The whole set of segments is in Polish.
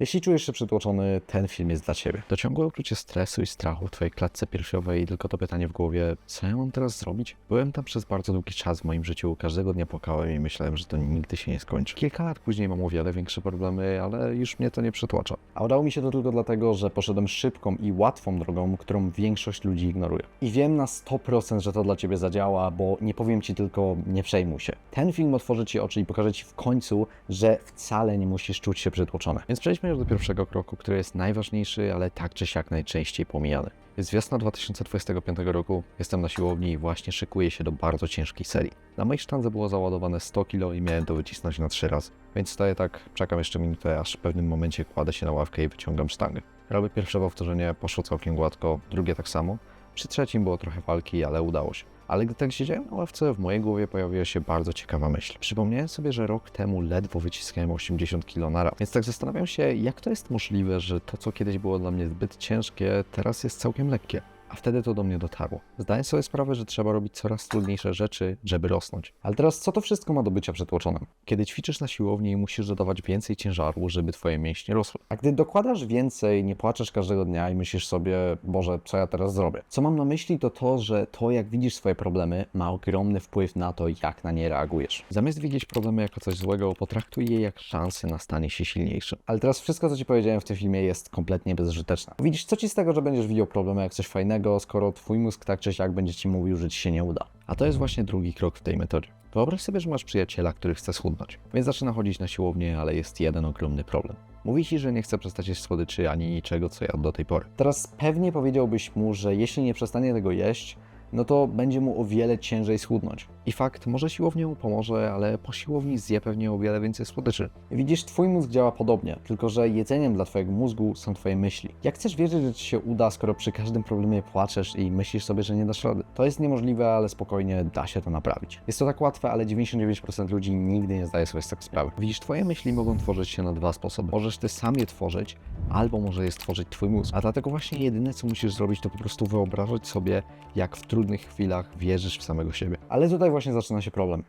Jeśli czujesz się przytłoczony, ten film jest dla Ciebie. To ciągłe uczucie stresu i strachu w Twojej klatce piersiowej i tylko to pytanie w głowie, co ja mam teraz zrobić? Byłem tam przez bardzo długi czas w moim życiu, każdego dnia płakałem i myślałem, że to nigdy się nie skończy. Kilka lat później mam o wiele większe problemy, ale już mnie to nie przytłacza. A udało mi się to tylko dlatego, że poszedłem szybką i łatwą drogą, którą większość ludzi ignoruje. I wiem na 100%, że to dla Ciebie zadziała, bo nie powiem Ci tylko, nie przejmuj się. Ten film otworzy Ci oczy i pokaże Ci w końcu, że wcale nie musisz czuć się przytłoczony. Więc przejdźmy już do pierwszego kroku, który jest najważniejszy, ale tak czy siak najczęściej pomijany. Jest wiosna 2025 roku, jestem na siłowni i właśnie szykuję się do bardzo ciężkiej serii. Na mojej sztandze było załadowane 100 kg i miałem to wycisnąć na 3 razy. Więc stoję tak, czekam jeszcze minutę, aż w pewnym momencie kładę się na ławkę i wyciągam sztangę. Robię pierwsze powtórzenie, poszło całkiem gładko, drugie tak samo. Przy trzecim było trochę walki, ale udało się. Ale gdy tak siedziałem na ławce, w mojej głowie pojawiła się bardzo ciekawa myśl. Przypomniałem sobie, że rok temu ledwo wyciskałem 80 kg na raz. Więc tak zastanawiam się, jak to jest możliwe, że to, co kiedyś było dla mnie zbyt ciężkie, teraz jest całkiem lekkie. A wtedy to do mnie dotarło. Zdaję sobie sprawę, że trzeba robić coraz trudniejsze rzeczy, żeby rosnąć. Ale teraz co to wszystko ma do bycia przytłoczonym? Kiedy ćwiczysz na siłowni, musisz dodawać więcej ciężaru, żeby twoje mięśnie rosły. A gdy dokładasz więcej, nie płaczesz każdego dnia i myślisz sobie, Boże, co ja teraz zrobię? Co mam na myśli, to to, że to, jak widzisz swoje problemy, ma ogromny wpływ na to, jak na nie reagujesz. Zamiast widzieć problemy jako coś złego, potraktuj je jak szansę na stanie się silniejszym. Ale teraz wszystko, co ci powiedziałem w tym filmie, jest kompletnie bezużyteczne. Widzisz, co ci z tego, że będziesz widział problemy jak coś fajnego, skoro twój mózg tak czy siak będzie ci mówił, że ci się nie uda. A to jest właśnie drugi krok w tej metodzie. Wyobraź sobie, że masz przyjaciela, który chce schudnąć, więc zaczyna chodzić na siłownię, ale jest jeden ogromny problem. Mówi ci, że nie chce przestać jeść słodyczy ani niczego, co jadł do tej pory. Teraz pewnie powiedziałbyś mu, że jeśli nie przestanie tego jeść, no to będzie mu o wiele ciężej schudnąć. I fakt, może siłownia mu pomoże, ale po siłowni zje pewnie o wiele więcej słodyczy. Widzisz, twój mózg działa podobnie, tylko że jedzeniem dla twojego mózgu są twoje myśli. Jak chcesz wierzyć, że ci się uda, skoro przy każdym problemie płaczesz i myślisz sobie, że nie dasz rady? To jest niemożliwe, ale spokojnie da się to naprawić. Jest to tak łatwe, ale 99% ludzi nigdy nie zdaje sobie z tego sprawy. Widzisz, twoje myśli mogą tworzyć się na dwa sposoby. Możesz ty sam je tworzyć, albo może je stworzyć twój mózg. A dlatego właśnie jedyne, co musisz zrobić, to po prostu wyobrażać sobie, jak w trudnych chwilach wierzysz w samego siebie. Ale tutaj właśnie zaczyna się problem.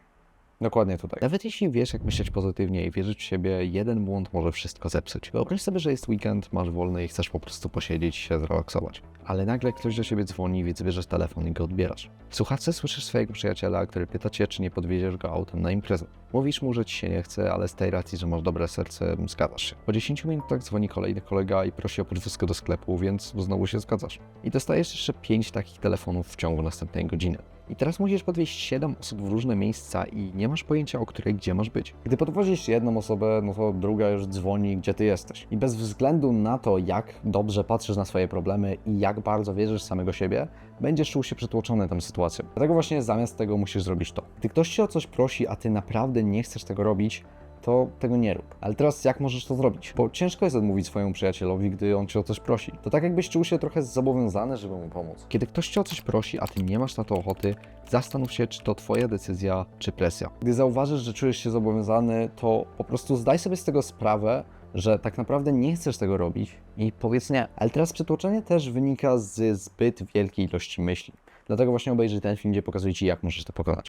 Dokładnie tutaj. Nawet jeśli wiesz, jak myśleć pozytywnie i wierzyć w siebie, jeden błąd może wszystko zepsuć. Wyobraź sobie, że jest weekend, masz wolny i chcesz po prostu posiedzieć się zrelaksować. Ale nagle ktoś do ciebie dzwoni, więc bierzesz telefon i go odbierasz. W słuchawce słyszysz swojego przyjaciela, który pyta cię, czy nie podwieziesz go autem na imprezę. Mówisz mu, że ci się nie chce, ale z tej racji, że masz dobre serce, zgadzasz się. Po 10 minutach dzwoni kolejny kolega i prosi o podwózkę do sklepu, więc znowu się zgadzasz. I dostajesz jeszcze 5 takich telefonów w ciągu następnej godziny. I teraz musisz podwieźć 7 osób w różne miejsca i nie masz pojęcia, o której gdzie masz być. Gdy podwozisz jedną osobę, no to druga już dzwoni, gdzie ty jesteś. I bez względu na to, jak dobrze patrzysz na swoje problemy i jak bardzo wierzysz samego siebie, będziesz czuł się przytłoczony tą sytuacją. Dlatego właśnie zamiast tego musisz zrobić to. Gdy ktoś cię o coś prosi, a ty naprawdę nie chcesz tego robić, to tego nie rób. Ale teraz jak możesz to zrobić? Bo ciężko jest odmówić swojemu przyjacielowi, gdy on cię o coś prosi. To tak jakbyś czuł się trochę zobowiązany, żeby mu pomóc. Kiedy ktoś cię o coś prosi, a ty nie masz na to ochoty, zastanów się, czy to twoja decyzja, czy presja. Gdy zauważysz, że czujesz się zobowiązany, to po prostu zdaj sobie z tego sprawę, że tak naprawdę nie chcesz tego robić i powiedz nie. Ale teraz przytłoczenie też wynika z zbyt wielkiej ilości myśli. Dlatego właśnie obejrzyj ten film, gdzie pokazuję Ci, jak możesz to pokonać.